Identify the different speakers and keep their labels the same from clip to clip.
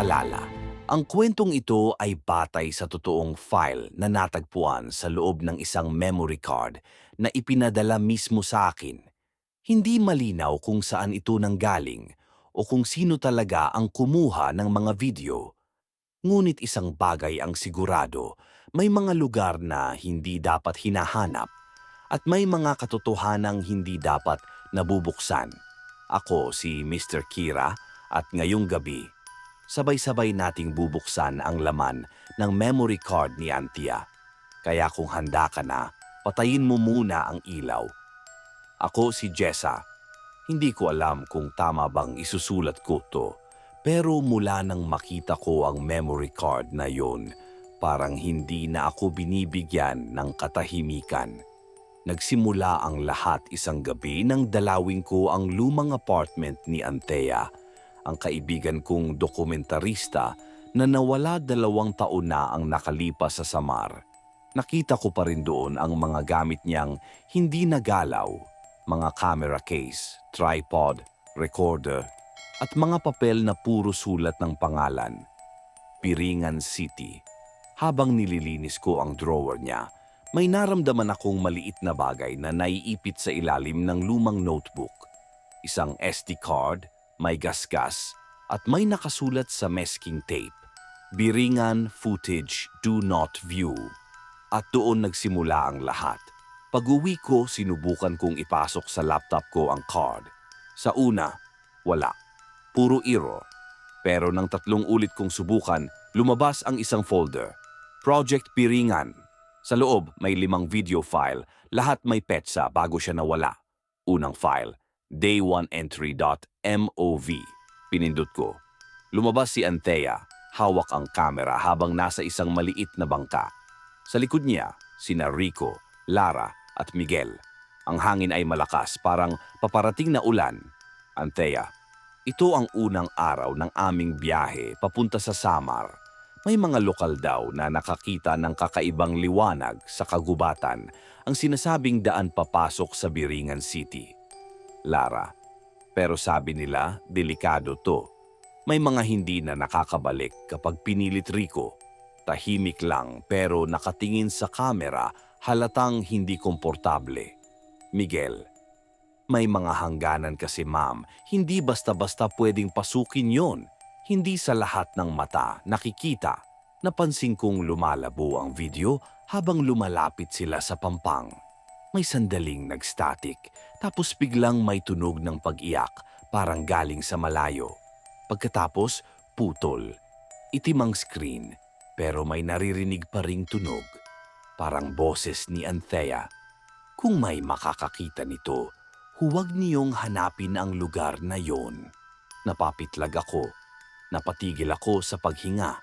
Speaker 1: paalala, ang kwentong ito ay batay sa totoong file na natagpuan sa loob ng isang memory card na ipinadala mismo sa akin. Hindi malinaw kung saan ito nanggaling o kung sino talaga ang kumuha ng mga video. Ngunit isang bagay ang sigurado, may mga lugar na hindi dapat hinahanap at may mga katotohanang hindi dapat nabubuksan. Ako si Mr. Kira at ngayong gabi, sabay-sabay nating bubuksan ang laman ng memory card ni Antia. Kaya kung handa ka na, patayin mo muna ang ilaw. Ako si Jessa. Hindi ko alam kung tama bang isusulat ko to, pero mula nang makita ko ang memory card na yon, parang hindi na ako binibigyan ng katahimikan. Nagsimula ang lahat isang gabi nang dalawin ko ang lumang apartment ni Antea, ang kaibigan kong dokumentarista na nawala dalawang taon na ang nakalipas sa Samar. Nakita ko pa rin doon ang mga gamit niyang hindi nagalaw, mga camera case, tripod, recorder, at mga papel na puro sulat ng pangalan. Piringan City. Habang nililinis ko ang drawer niya, may naramdaman akong maliit na bagay na naiipit sa ilalim ng lumang notebook. Isang SD card, may gasgas, at may nakasulat sa masking tape. Biringan footage do not view. At doon nagsimula ang lahat. Pag-uwi ko, sinubukan kong ipasok sa laptop ko ang card. Sa una, wala. Puro error. Pero nang tatlong ulit kong subukan, lumabas ang isang folder. Project Piringan sa loob, may limang video file. Lahat may petsa bago siya nawala. Unang file, day1entry.mov. Pinindot ko. Lumabas si Anthea. Hawak ang kamera habang nasa isang maliit na bangka. Sa likod niya, sina Rico, Lara at Miguel. Ang hangin ay malakas, parang paparating na ulan. Anthea, ito ang unang araw ng aming biyahe papunta sa Samar. May mga lokal daw na nakakita ng kakaibang liwanag sa kagubatan ang sinasabing daan papasok sa Biringan City. Lara, pero sabi nila, delikado to. May mga hindi na nakakabalik kapag pinilit Rico. Tahimik lang pero nakatingin sa kamera halatang hindi komportable. Miguel, may mga hangganan kasi ma'am, hindi basta-basta pwedeng pasukin yon hindi sa lahat ng mata nakikita. Napansin kong lumalabo ang video habang lumalapit sila sa pampang. May sandaling nagstatic tapos biglang may tunog ng pag-iyak parang galing sa malayo. Pagkatapos, putol. Itim ang screen pero may naririnig pa ring tunog. Parang boses ni Anthea. Kung may makakakita nito, huwag niyong hanapin ang lugar na yon. Napapitlag ako Napatigil ako sa paghinga.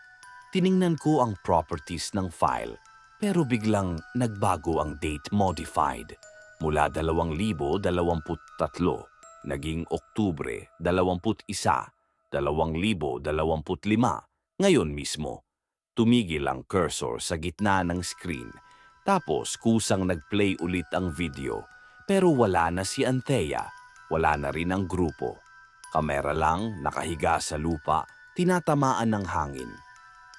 Speaker 1: Tiningnan ko ang properties ng file pero biglang nagbago ang date modified. Mula 2023 naging Oktubre 21, 2025 ngayon mismo. Tumigil ang cursor sa gitna ng screen tapos kusang nagplay ulit ang video pero wala na si Anthea, wala na rin ang grupo. Kamera lang nakahiga sa lupa tinatamaan ng hangin.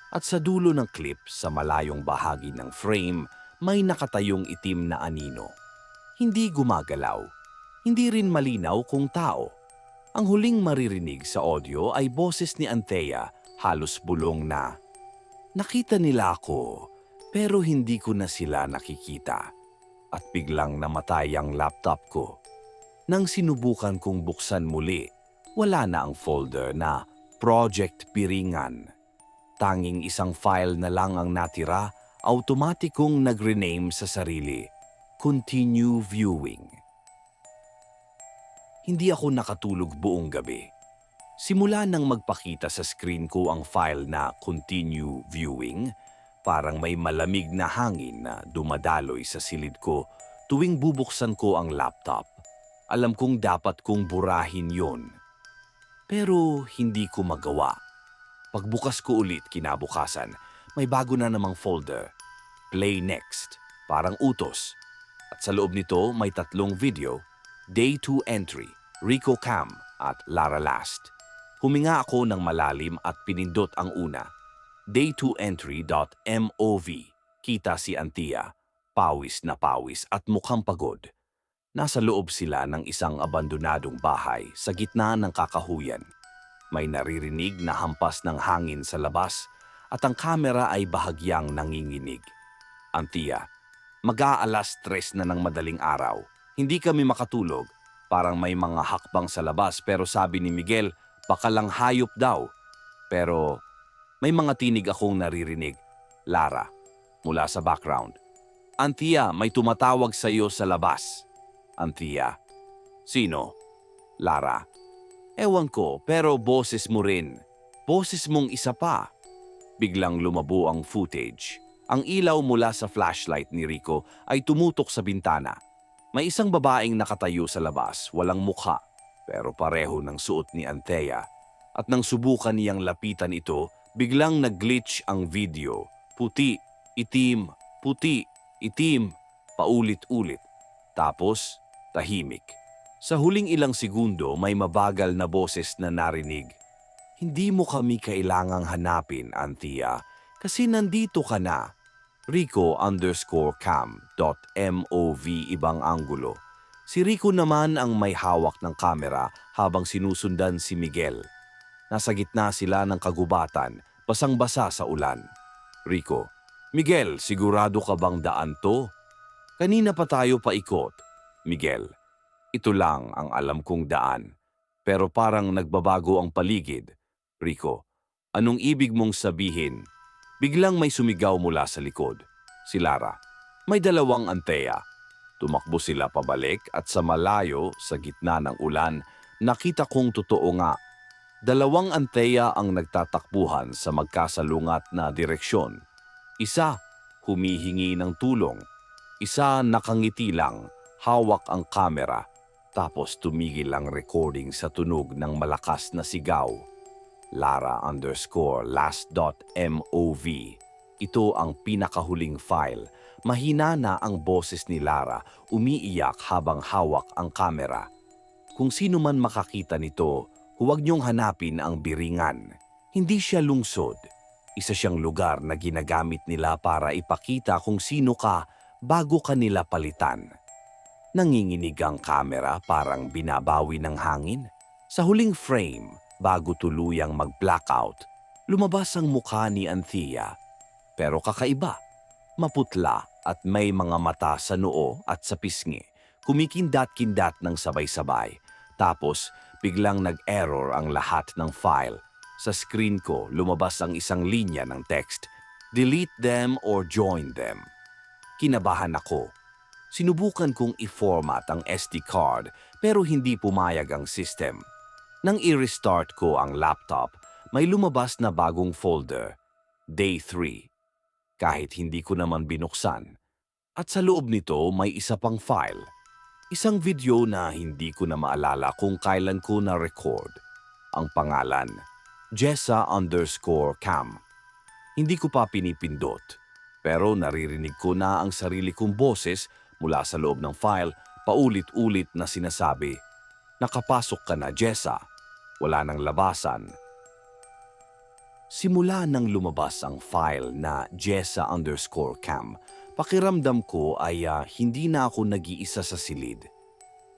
Speaker 1: At sa dulo ng clip sa malayong bahagi ng frame, may nakatayong itim na anino. Hindi gumagalaw. Hindi rin malinaw kung tao. Ang huling maririnig sa audio ay boses ni Anthea, halos bulong na, Nakita nila ako, pero hindi ko na sila nakikita. At biglang namatay ang laptop ko. Nang sinubukan kong buksan muli, wala na ang folder na Project Piringan. Tanging isang file na lang ang natira, automatikong nag-rename sa sarili. Continue viewing. Hindi ako nakatulog buong gabi. Simula nang magpakita sa screen ko ang file na Continue Viewing, parang may malamig na hangin na dumadaloy sa silid ko tuwing bubuksan ko ang laptop. Alam kong dapat kong burahin yon pero hindi ko magawa. Pagbukas ko ulit kinabukasan, may bago na namang folder. Play next, parang utos. At sa loob nito may tatlong video, Day 2 entry, Rico Cam at Lara Last. Huminga ako ng malalim at pinindot ang una. day2entry.mov. Kita si Antia, pawis na pawis at mukhang pagod. Nasa loob sila ng isang abandonadong bahay sa gitna ng kakahuyan. May naririnig na hampas ng hangin sa labas at ang kamera ay bahagyang nanginginig. Antia, mag-aalas tres na ng madaling araw. Hindi kami makatulog. Parang may mga hakbang sa labas pero sabi ni Miguel, baka lang hayop daw. Pero may mga tinig akong naririnig. Lara, mula sa background. Antia, may tumatawag sa iyo sa labas. Antia, sino? Lara, ewan ko pero boses mo rin. Boses mong isa pa. Biglang lumabo ang footage. Ang ilaw mula sa flashlight ni Rico ay tumutok sa bintana. May isang babaeng nakatayo sa labas, walang mukha, pero pareho ng suot ni Antea. At nang subukan niyang lapitan ito, biglang nag-glitch ang video. Puti, itim, puti, itim, paulit-ulit. Tapos, tahimik. Sa huling ilang segundo, may mabagal na boses na narinig. Hindi mo kami kailangang hanapin, Antia, kasi nandito ka na. Rico underscore cam dot MOV ibang anggulo. Si Rico naman ang may hawak ng kamera habang sinusundan si Miguel. Nasa gitna sila ng kagubatan, basang-basa sa ulan. Rico, Miguel, sigurado ka bang daan to? Kanina pa tayo paikot. Miguel, ito lang ang alam kong daan. Pero parang nagbabago ang paligid. Rico, anong ibig mong sabihin? Biglang may sumigaw mula sa likod. Si Lara. May dalawang anteya. Tumakbo sila pabalik at sa malayo, sa gitna ng ulan, nakita kong totoo nga. Dalawang anteya ang nagtatakbuhan sa magkasalungat na direksyon. Isa, humihingi ng tulong. Isa nakangiti lang, hawak ang kamera. Tapos tumigil ang recording sa tunog ng malakas na sigaw. Lara underscore last. Ito ang pinakahuling file. Mahina na ang boses ni Lara, umiiyak habang hawak ang kamera. Kung sino man makakita nito, huwag niyong hanapin ang biringan. Hindi siya lungsod. Isa siyang lugar na ginagamit nila para ipakita kung sino ka bago ka nila palitan. Nanginginig ang kamera parang binabawi ng hangin. Sa huling frame, bago tuluyang mag-blackout, lumabas ang mukha ni Anthea. Pero kakaiba, maputla at may mga mata sa noo at sa pisngi, kumikindat-kindat ng sabay-sabay. Tapos, biglang nag-error ang lahat ng file. Sa screen ko, lumabas ang isang linya ng text, Delete them or join them. Kinabahan ako. Sinubukan kong i-format ang SD card pero hindi pumayag ang system. Nang i-restart ko ang laptop, may lumabas na bagong folder, Day 3. Kahit hindi ko naman binuksan. At sa loob nito may isa pang file. Isang video na hindi ko na maalala kung kailan ko na-record. Ang pangalan, Jessa underscore cam. Hindi ko pa pinipindot, pero naririnig ko na ang sarili kong boses mula sa loob ng file paulit-ulit na sinasabi, Nakapasok ka na, Jessa. Wala nang labasan. Simula nang lumabas ang file na Jessa underscore cam, pakiramdam ko ay ah, hindi na ako nag-iisa sa silid.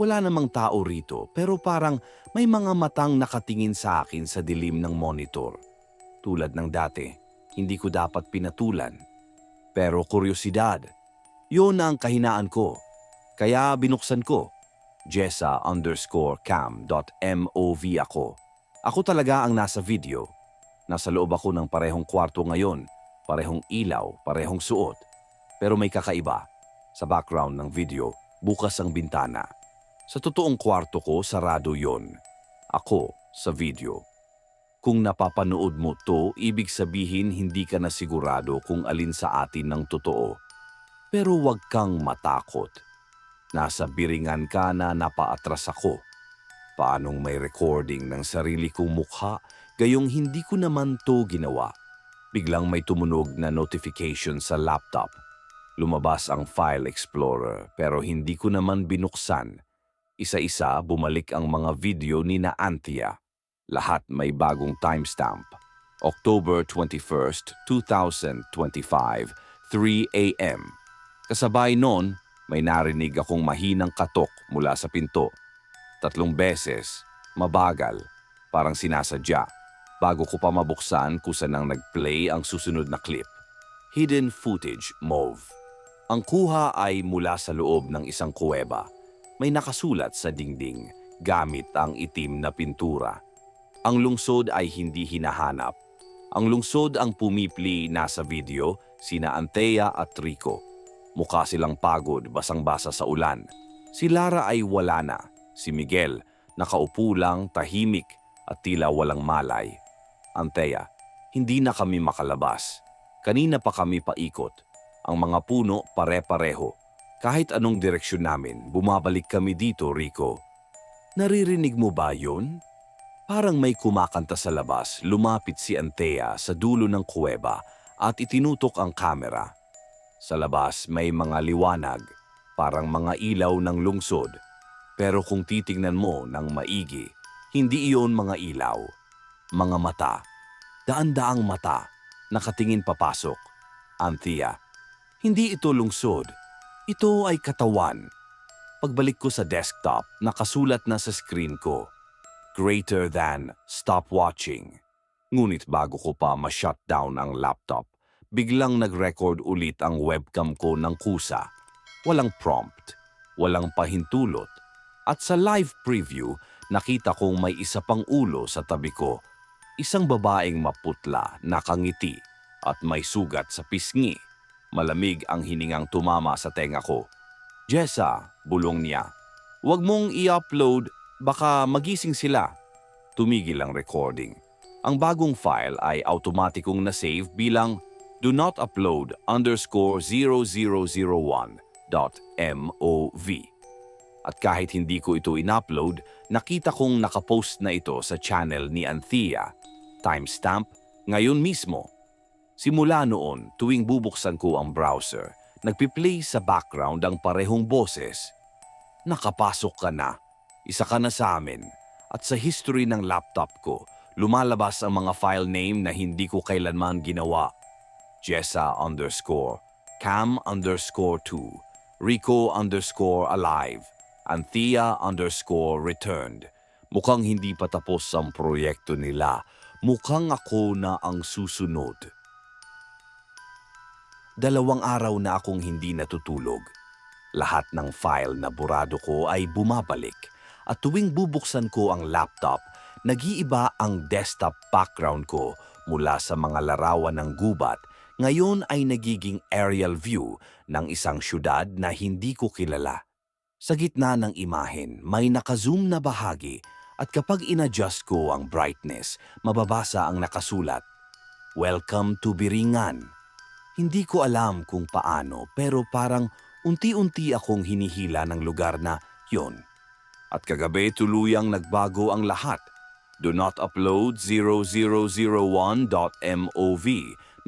Speaker 1: Wala namang tao rito pero parang may mga matang nakatingin sa akin sa dilim ng monitor. Tulad ng dati, hindi ko dapat pinatulan. Pero kuryosidad, yun ang kahinaan ko. Kaya binuksan ko jessa underscore cam dot MOV ako. Ako talaga ang nasa video. Nasa loob ako ng parehong kwarto ngayon, parehong ilaw, parehong suot. Pero may kakaiba. Sa background ng video, bukas ang bintana. Sa totoong kwarto ko, sarado yon. Ako, sa video. Kung napapanood mo to, ibig sabihin hindi ka na sigurado kung alin sa atin ng totoo. Pero huwag kang matakot. Nasa biringan ka na napaatras ako. Paanong may recording ng sarili kong mukha, gayong hindi ko naman to ginawa. Biglang may tumunog na notification sa laptop. Lumabas ang File Explorer pero hindi ko naman binuksan. Isa-isa bumalik ang mga video ni na Antia. Lahat may bagong timestamp. October 21st, 2025, 3 a.m. Kasabay noon, may narinig akong mahinang katok mula sa pinto. Tatlong beses, mabagal, parang sinasadya. Bago ko pa mabuksan kusa nang nag-play ang susunod na clip. Hidden footage mauve. Ang kuha ay mula sa loob ng isang kuweba. May nakasulat sa dingding gamit ang itim na pintura. Ang lungsod ay hindi hinahanap. Ang lungsod ang pumipli nasa video, sina Antea at Rico. Mukha silang pagod, basang-basa sa ulan. Si Lara ay wala na. Si Miguel, nakaupo lang, tahimik at tila walang malay. Antea, hindi na kami makalabas. Kanina pa kami paikot. Ang mga puno pare-pareho. Kahit anong direksyon namin, bumabalik kami dito, Rico. Naririnig mo ba yun? Parang may kumakanta sa labas, lumapit si Antea sa dulo ng kuweba at itinutok ang kamera. Sa labas may mga liwanag, parang mga ilaw ng lungsod. Pero kung titingnan mo ng maigi, hindi iyon mga ilaw. Mga mata. Daan-daang mata. Nakatingin papasok. Anthea. Hindi ito lungsod. Ito ay katawan. Pagbalik ko sa desktop, nakasulat na sa screen ko. Greater than stop watching. Ngunit bago ko pa ma-shutdown ang laptop, biglang nag-record ulit ang webcam ko ng kusa. Walang prompt, walang pahintulot. At sa live preview, nakita kong may isa pang ulo sa tabi ko. Isang babaeng maputla, nakangiti, at may sugat sa pisngi. Malamig ang hiningang tumama sa tenga ko. Jessa, bulong niya. Huwag mong i-upload, baka magising sila. Tumigil ang recording. Ang bagong file ay automatikong na-save bilang do not upload underscore 0001.mov. At kahit hindi ko ito in-upload, nakita kong nakapost na ito sa channel ni Anthea. Timestamp, ngayon mismo. Simula noon, tuwing bubuksan ko ang browser, nagpi-play sa background ang parehong boses. Nakapasok ka na. Isa ka na sa amin. At sa history ng laptop ko, lumalabas ang mga file name na hindi ko kailanman ginawa. Jessa underscore, Cam underscore 2, Rico underscore alive, Anthea underscore returned. Mukhang hindi pa tapos ang proyekto nila. Mukhang ako na ang susunod. Dalawang araw na akong hindi natutulog. Lahat ng file na burado ko ay bumabalik at tuwing bubuksan ko ang laptop, nag-iiba ang desktop background ko mula sa mga larawan ng gubat ngayon ay nagiging aerial view ng isang syudad na hindi ko kilala. Sa gitna ng imahen, may nakazoom na bahagi at kapag inadjust ko ang brightness, mababasa ang nakasulat, Welcome to Biringan. Hindi ko alam kung paano pero parang unti-unti akong hinihila ng lugar na yon. At kagabi tuluyang nagbago ang lahat. Do not upload 0001.mov.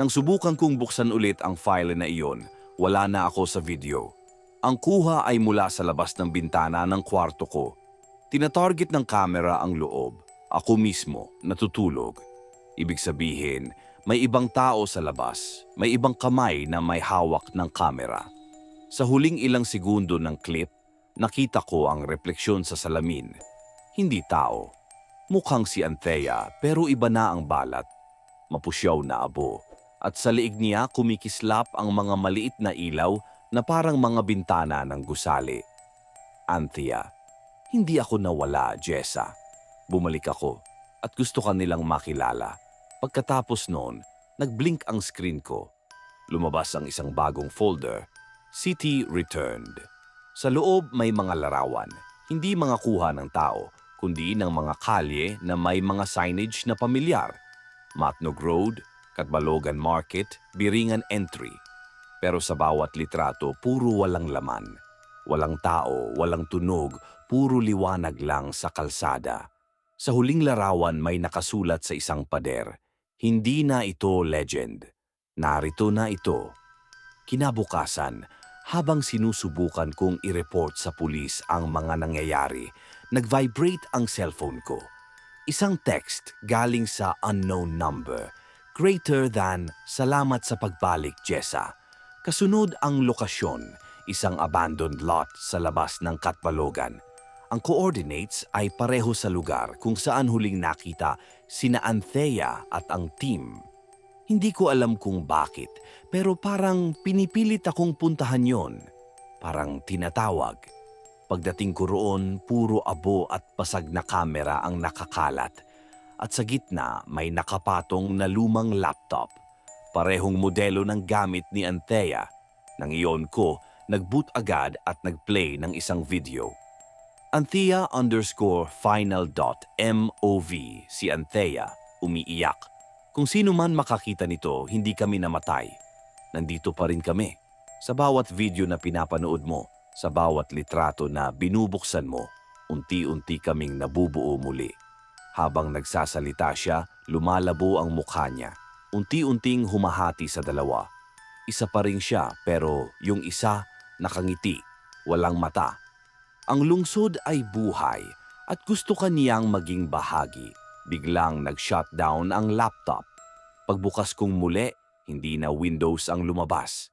Speaker 1: Nang subukan kong buksan ulit ang file na iyon, wala na ako sa video. Ang kuha ay mula sa labas ng bintana ng kwarto ko. Tinatarget ng kamera ang loob. Ako mismo, natutulog. Ibig sabihin, may ibang tao sa labas. May ibang kamay na may hawak ng kamera. Sa huling ilang segundo ng clip, nakita ko ang refleksyon sa salamin. Hindi tao. Mukhang si Anthea pero iba na ang balat. Mapusyaw na abo. At sa liig niya kumikislap ang mga maliit na ilaw na parang mga bintana ng gusali. Anthea, hindi ako nawala, Jessa. Bumalik ako at gusto ka nilang makilala. Pagkatapos noon, nag-blink ang screen ko. Lumabas ang isang bagong folder, City Returned. Sa loob may mga larawan, hindi mga kuha ng tao, kundi ng mga kalye na may mga signage na pamilyar. Matnog Road, Katbalogan Market, Biringan Entry. Pero sa bawat litrato, puro walang laman. Walang tao, walang tunog, puro liwanag lang sa kalsada. Sa huling larawan may nakasulat sa isang pader, hindi na ito legend. Narito na ito. Kinabukasan, habang sinusubukan kong i-report sa pulis ang mga nangyayari, nag-vibrate ang cellphone ko. Isang text galing sa unknown number. Greater than, salamat sa pagbalik, Jessa. Kasunod ang lokasyon, isang abandoned lot sa labas ng Katbalogan. Ang coordinates ay pareho sa lugar kung saan huling nakita sina Anthea at ang team. Hindi ko alam kung bakit, pero parang pinipilit akong puntahan yon. Parang tinatawag. Pagdating ko roon, puro abo at pasag na kamera ang nakakalat. At sa gitna may nakapatong na lumang laptop. Parehong modelo ng gamit ni Anthea. Nang iyon ko, nag-boot agad at nag-play ng isang video. Anthea underscore final dot MOV si Anthea umiiyak. Kung sino man makakita nito, hindi kami namatay. Nandito pa rin kami. Sa bawat video na pinapanood mo, sa bawat litrato na binubuksan mo, unti-unti kaming nabubuo muli. Habang nagsasalita siya, lumalabo ang mukha niya. Unti-unting humahati sa dalawa. Isa pa rin siya pero yung isa nakangiti, walang mata. Ang lungsod ay buhay at gusto kaniyang maging bahagi. Biglang nag-shutdown ang laptop. Pagbukas kong muli, hindi na Windows ang lumabas.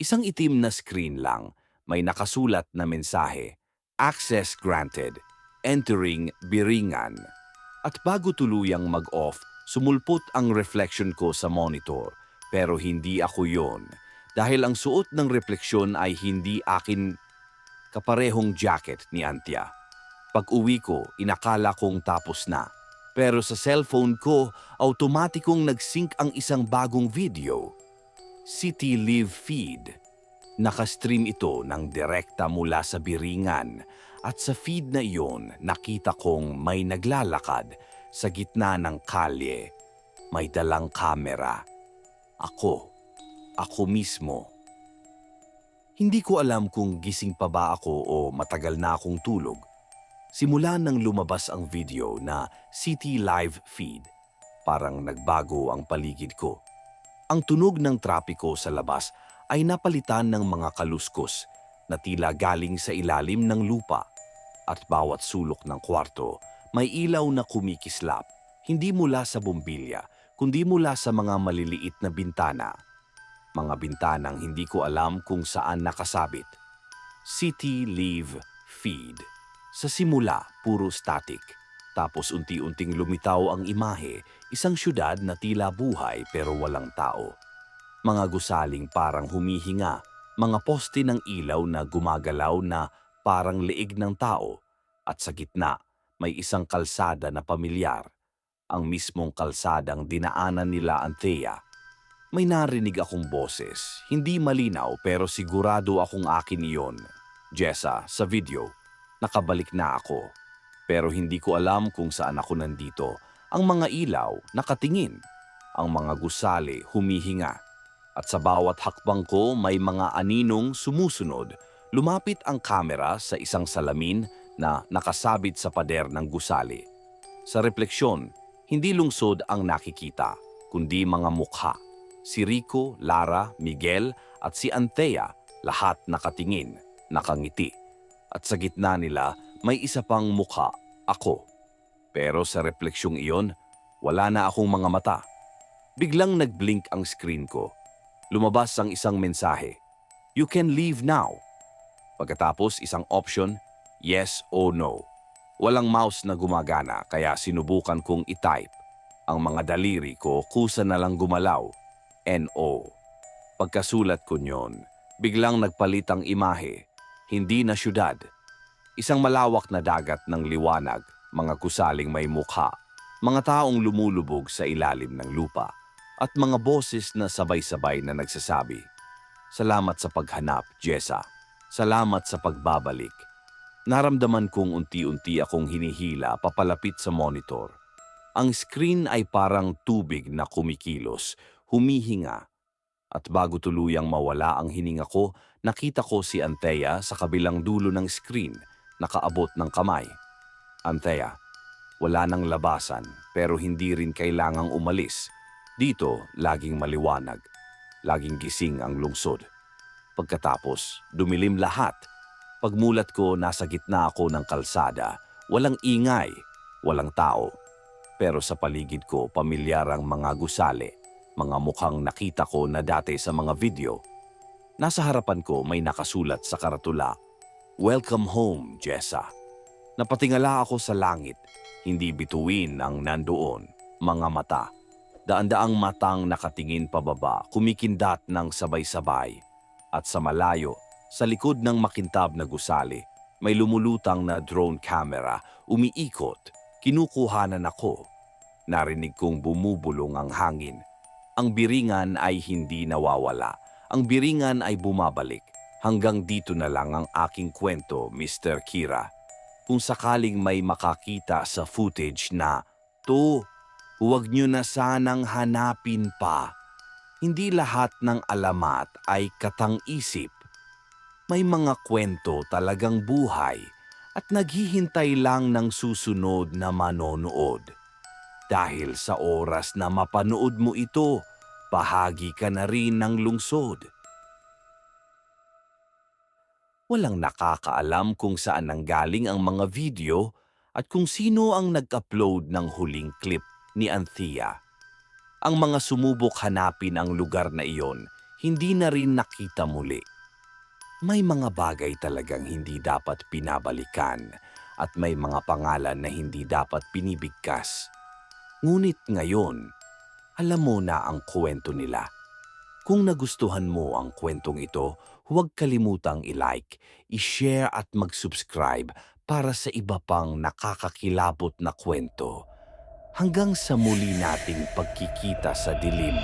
Speaker 1: Isang itim na screen lang, may nakasulat na mensahe. Access granted. Entering Biringan. At bago tuluyang mag-off, sumulpot ang reflection ko sa monitor. Pero hindi ako yon. Dahil ang suot ng refleksyon ay hindi akin kaparehong jacket ni Antya. Pag uwi ko, inakala kong tapos na. Pero sa cellphone ko, automatikong nag-sync ang isang bagong video. City Live Feed. Nakastream ito ng direkta mula sa biringan at sa feed na iyon nakita kong may naglalakad sa gitna ng kalye. May dalang kamera. Ako. Ako mismo. Hindi ko alam kung gising pa ba ako o matagal na akong tulog. Simula nang lumabas ang video na City Live Feed, parang nagbago ang paligid ko. Ang tunog ng trapiko sa labas ay napalitan ng mga kaluskos na tila galing sa ilalim ng lupa at bawat sulok ng kwarto may ilaw na kumikislap, hindi mula sa bombilya, kundi mula sa mga maliliit na bintana. Mga bintanang hindi ko alam kung saan nakasabit. City Leave Feed. Sa simula, puro static. Tapos unti-unting lumitaw ang imahe, isang syudad na tila buhay pero walang tao. Mga gusaling parang humihinga, mga poste ng ilaw na gumagalaw na parang leeg ng tao, at sa gitna may isang kalsada na pamilyar, ang mismong kalsadang dinaanan nila Anthea. May narinig akong boses, hindi malinaw pero sigurado akong akin iyon. Jessa, sa video, nakabalik na ako. Pero hindi ko alam kung saan ako nandito. Ang mga ilaw nakatingin, ang mga gusali humihinga. At sa bawat hakbang ko may mga aninong sumusunod. Lumapit ang kamera sa isang salamin na nakasabit sa pader ng gusali. Sa refleksyon, hindi lungsod ang nakikita, kundi mga mukha. Si Rico, Lara, Miguel at si Anthea, lahat nakatingin, nakangiti. At sa gitna nila, may isa pang mukha, ako. Pero sa refleksyong iyon, wala na akong mga mata. Biglang nag-blink ang screen ko. Lumabas ang isang mensahe. You can leave now. Pagkatapos isang option, yes o no. Walang mouse na gumagana kaya sinubukan kong i-type. Ang mga daliri ko kusa na lang gumalaw. NO. Pagkasulat ko nyon, biglang nagpalit ang imahe. Hindi na syudad. Isang malawak na dagat ng liwanag, mga kusaling may mukha, mga taong lumulubog sa ilalim ng lupa, at mga boses na sabay-sabay na nagsasabi, Salamat sa paghanap, Jessa. Salamat sa pagbabalik. Naramdaman kong unti-unti akong hinihila papalapit sa monitor. Ang screen ay parang tubig na kumikilos, humihinga. At bago tuluyang mawala ang hininga ko, nakita ko si Anthea sa kabilang dulo ng screen, nakaabot ng kamay. Anthea, wala nang labasan pero hindi rin kailangang umalis. Dito, laging maliwanag. Laging gising ang lungsod. Pagkatapos, dumilim lahat. Pagmulat ko, nasa gitna ako ng kalsada. Walang ingay, walang tao. Pero sa paligid ko, pamilyar ang mga gusali, mga mukhang nakita ko na dati sa mga video. Nasa harapan ko may nakasulat sa karatula, Welcome home, Jessa. Napatingala ako sa langit, hindi bituin ang nandoon, mga mata. Daan-daang matang nakatingin pababa, kumikindat ng sabay-sabay. At sa malayo, sa likod ng makintab na gusali, may lumulutang na drone camera, umiikot, kinukuhanan ako. Narinig kong bumubulong ang hangin. Ang biringan ay hindi nawawala. Ang biringan ay bumabalik. Hanggang dito na lang ang aking kwento, Mr. Kira. Kung sakaling may makakita sa footage na, To, huwag nyo na sanang hanapin pa. Hindi lahat ng alamat ay katang-isip. May mga kwento talagang buhay at naghihintay lang ng susunod na manonood. Dahil sa oras na mapanood mo ito, bahagi ka na rin ng lungsod. Walang nakakaalam kung saan nanggaling ang mga video at kung sino ang nag-upload ng huling clip ni Anthea. Ang mga sumubok hanapin ang lugar na iyon, hindi na rin nakita muli. May mga bagay talagang hindi dapat pinabalikan at may mga pangalan na hindi dapat pinibigkas. Ngunit ngayon, alam mo na ang kwento nila. Kung nagustuhan mo ang kwentong ito, huwag kalimutang i-like, i-share at mag-subscribe para sa iba pang nakakakilabot na kwento. Hanggang sa muli nating pagkikita sa dilim.